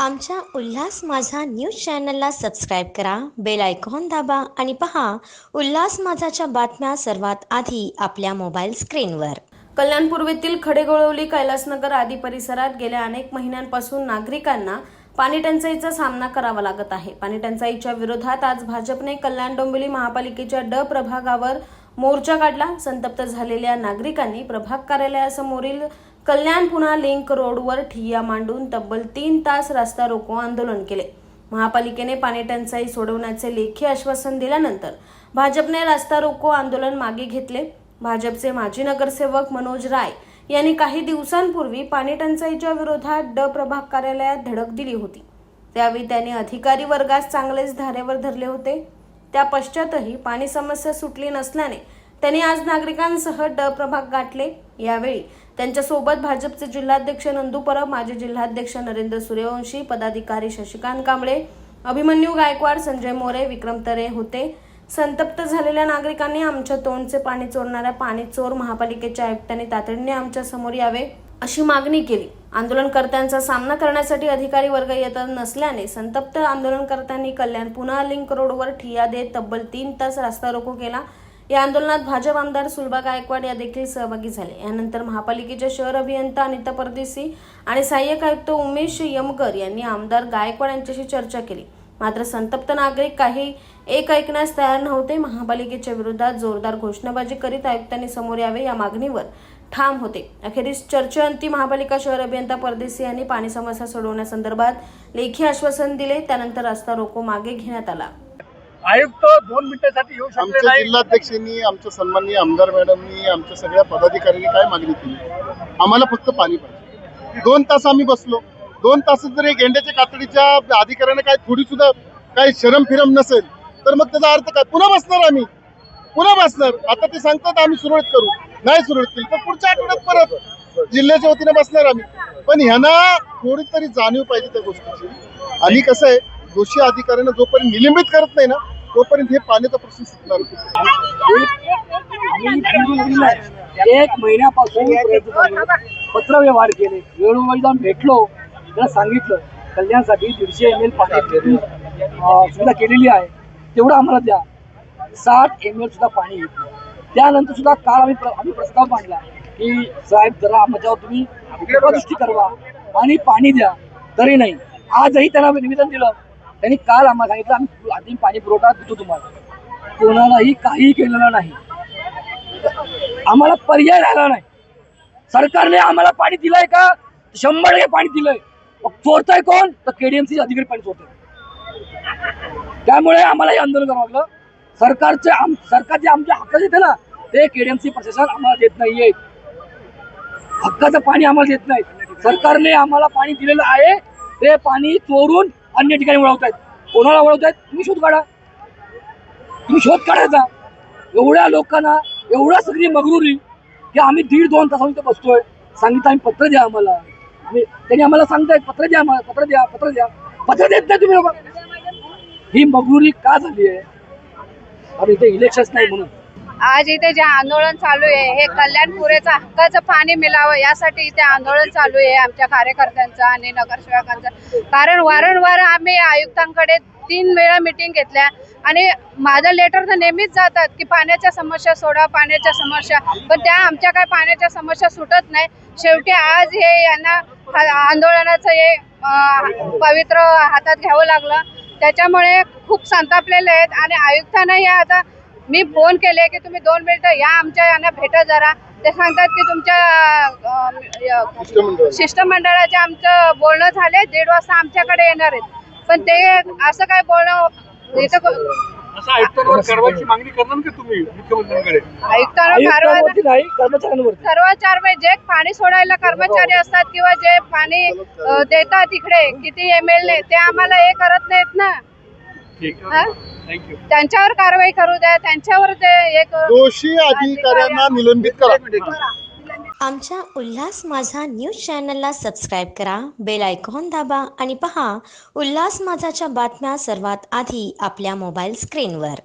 आमच्या उल्हास माझा न्यूज चॅनलला सबस्क्राईब करा बेल आयकॉन दाबा आणि पहा उल्हास माझाच्या बातम्या सर्वात आधी आपल्या मोबाईल स्क्रीनवर. कल्याण पूर्वेतील खडेगोळवली कैलासनगर आदी परिसरात गेल्या अनेक महिन्यांपासून नागरिकांना पाणी टंचाईचा सामना करावा लागत आहे. पाणी टंचाईच्या विरोधात आज भाजपने कल्याण डोंबिवली महापालिकेच्या ड प्रभागावर मोर्चा काढला. संतप्त झालेल्या नागरिकांनी प्रभाग कार्यालयासमोरील कल्याण पुणा लिंक रोडवर ठिय्या मांडून तब्बल तीन तास रस्ता रोको आंदोलन केले. महापालिकेने पाणीटंचाई सोडवण्याचे लेखी आश्वासन दिल्यानंतर भाजपने रस्ता रोको आंदोलन मागे घेतले. भाजपचे माजी नगरसेवक मनोज राय यांनी काही दिवसांपूर्वी पाणीटंचाईच्या विरोधात ड प्रभाग कार्यालयात धडक दिली होती. त्यावेळी त्यांनी अधिकारी वर्गास चांगलेच धारेवर धरले होते. त्या पश्चातही पाणी समस्या सुटली नसल्याने त्यांनी आज नागरिकांसह ड प्रभाग गाठले. यावेळी त्यांच्यासोबत भाजपचे जिल्हाध्यक्ष नंदू परब माजी जिल्हाध्यक्ष नरेंद्र सूर्यवंशी पदाधिकारी शशिकांत कांबळे अभिमन्यू गायकवाड संजय मोरे विक्रम तरे होते. संतप्त झालेल्या नागरिकांनी आमच्या तोंडचे पाणी चोरणाऱ्या पाणी चोर महापालिकेच्या आयुक्तांनी तातडीने आमच्यासमोर यावे अशी मागणी केली. आंदोलनकर्त्यांचा सामना करण्यासाठी अधिकारी वर्ग येत नसल्याने संतप्त आंदोलनकर्त्यांनी कल्याण पुन्हा लिंक रोडवर ठिया देत तब्बल तीन तास रास्ता रोको केला. या आंदोलनात भाजप आमदार सुलभा गायकवाड या देखील सहभागी झाले. यानंतर महापालिकेच्या शहर अभियंता अनिता परदेसी आणि सहाय्यक आयुक्त उमेश यमकर यांनी आमदार गायकवाड यांच्याशी चर्चा केली. मात्र संतप्त नागरिक काही एक ऐकण्यास तयार नव्हते. महापालिकेच्या विरोधात जोरदार घोषणाबाजी करीत आयुक्तांनी समोर यावे या मागणीवर ठाम होते. अखेरीस चर्चेअंती महापालिका शहर अभियंता परदेसी यांनी पाणी समस्या सोडवण्यासंदर्भात लेखी आश्वासन दिले. त्यानंतर रस्ता रोको मागे घेण्यात आला. आयुक्त दोन मिनिटासाठी येऊ शकले आमच्या नाही. जिल्हाध्यक्षांनी आमच्या सन्माननीय आमदार मॅडमनी आमच्या सगळ्या पदाधिकाऱ्यांनी काय मागणी केली? आम्हाला फक्त पाणी पाहिजे. दोन तास आम्ही बसलो. दोन तासात जर गेंड्याच्या कातडीच्या अधिकाऱ्यांना काय थोडी सुद्धा काही शरम फिरम नसेल तर मग त्याचा अर्थ काय? पुन्हा बसणार आम्ही. पुन्हा बसणार. आता ते सांगतात आम्ही सुरळीत करू. नाही सुरळीत केली तर पुढच्या आठवड्यात परत जिल्ह्याच्या वतीने बसणार आम्ही. पण ह्यांना थोडी तरी जाणीव पाहिजे त्या गोष्टीची. आणि कसं आहे दोषी अधिकाऱ्यांना जोपर्यंत निलंबित करत नाही ना तोपर्यंत हे पाण्याचा प्रश्न सुटणार एक महिन्यापासून. पत्रव्यवहार केले. वेळोवेळी जाऊन भेटलो. त्याला सांगितलं कल्याणसाठी दीडशे एम एल पाणी सुविधा केलेली आहे. तेवढं आम्हाला द्या. साठ एम एल सुद्धा पाणी येत. त्यानंतर सुद्धा काल आम्ही आम्ही प्रस्ताव मांडला की साहेब जरा आमच्यावर तुम्ही दृष्टी करवा आणि पाणी द्या. तरी नाही. आजही त्यांना निवेदन दिलं. त्यांनी काल आम्हाला सांगितलं आम्ही आधी पाणी पुरवठा देतो तुम्हाला. कोणालाही काही केलेलं नाही. आम्हाला पर्याय राहिला नाही. सरकारने आम्हाला पाणी दिलंय का? शंभर टक्के पाणी दिलंय. मग चोरताय कोण? तर केडीएमसी अधिकारी पाणी चोरतोय. त्यामुळे आम्हाला हे आंदोलन करावं लागलं. सरकारचे आम सरकार जे आमच्या हक्क देते ना ते केडीएमसी प्रशासन आम्हाला देत नाहीये. हक्काचं पाणी आम्हाला देत नाही. सरकारने आम्हाला पाणी दिलेलं आहे. ते पाणी चोरून अन्य ठिकाणी वळवत आहेत कोणाला वळवत आहेत तुम्ही शोध काढा. तुम्ही शोध काढायचा एवढ्या लोकांना एवढ्या सगळी मगरुरी की आम्ही दीड दोन तासांनी इथं बसतोय. सांगितलं आम्ही पत्र द्या आम्हाला. आम्ही त्यांनी आम्हाला सांगतायत पत्र द्या आम्हाला पत्र द्या पत्र द्या. पत्र देत नाही तुम्ही लोक. ही मगरुरी का झाली आहे? आणि इथे इलेक्शन्स नाही म्हणून. आज इथे जे आंदोलन चालू आहे हे कल्याणपुरेचं हक्काचं पाणी मिळावं यासाठी इथे आंदोलन चालू आहे आमच्या कार्यकर्त्यांचं आणि नगरसेवकांचं. कारण वारंवार आम्ही आयुक्तांकडे तीन वेळा मिटिंग घेतल्या आणि माझं लेटर तर नेहमीच जातात की पाण्याच्या समस्या सोडा पाण्याच्या समस्या. पण त्या आमच्या काय पाण्याच्या समस्या सुटत नाही. शेवटी आज हे यांना आंदोलनाचं हे पवित्र हातात घ्यावं लागलं. त्याच्यामुळे खूप संतापलेले आहेत आणि आयुक्तांनाही आता मी फोन केले की तुम्ही दोन मिनिटं या आमच्या यांना भेटा जरा. ते सांगतात की तुमच्या शिष्टमंडळाचे आमचं बोलणं झाले दीड वाजता आमच्याकडे येणार आहेत. पण ते असं काय बोलणं इथं मागणी करणार का तुम्ही जे पाणी सोडायला कर्मचारी असतात किंवा जे पाणी देतात इकडे किती एम एल ते आम्हाला हे करत नाहीत त्यांच्यावर कारवाई करू द्या त्यांच्यावर ते हे करू. दोषी अधिकाऱ्यांना निलंबित करा. आमच्या उल्हास माझा न्यूज चॅनलला सबस्क्राईब करा बेल आयकॉन दाबा आणि पहा उल्हास माझाच्या बातम्या सर्वात आधी आपल्या मोबाईल स्क्रीनवर.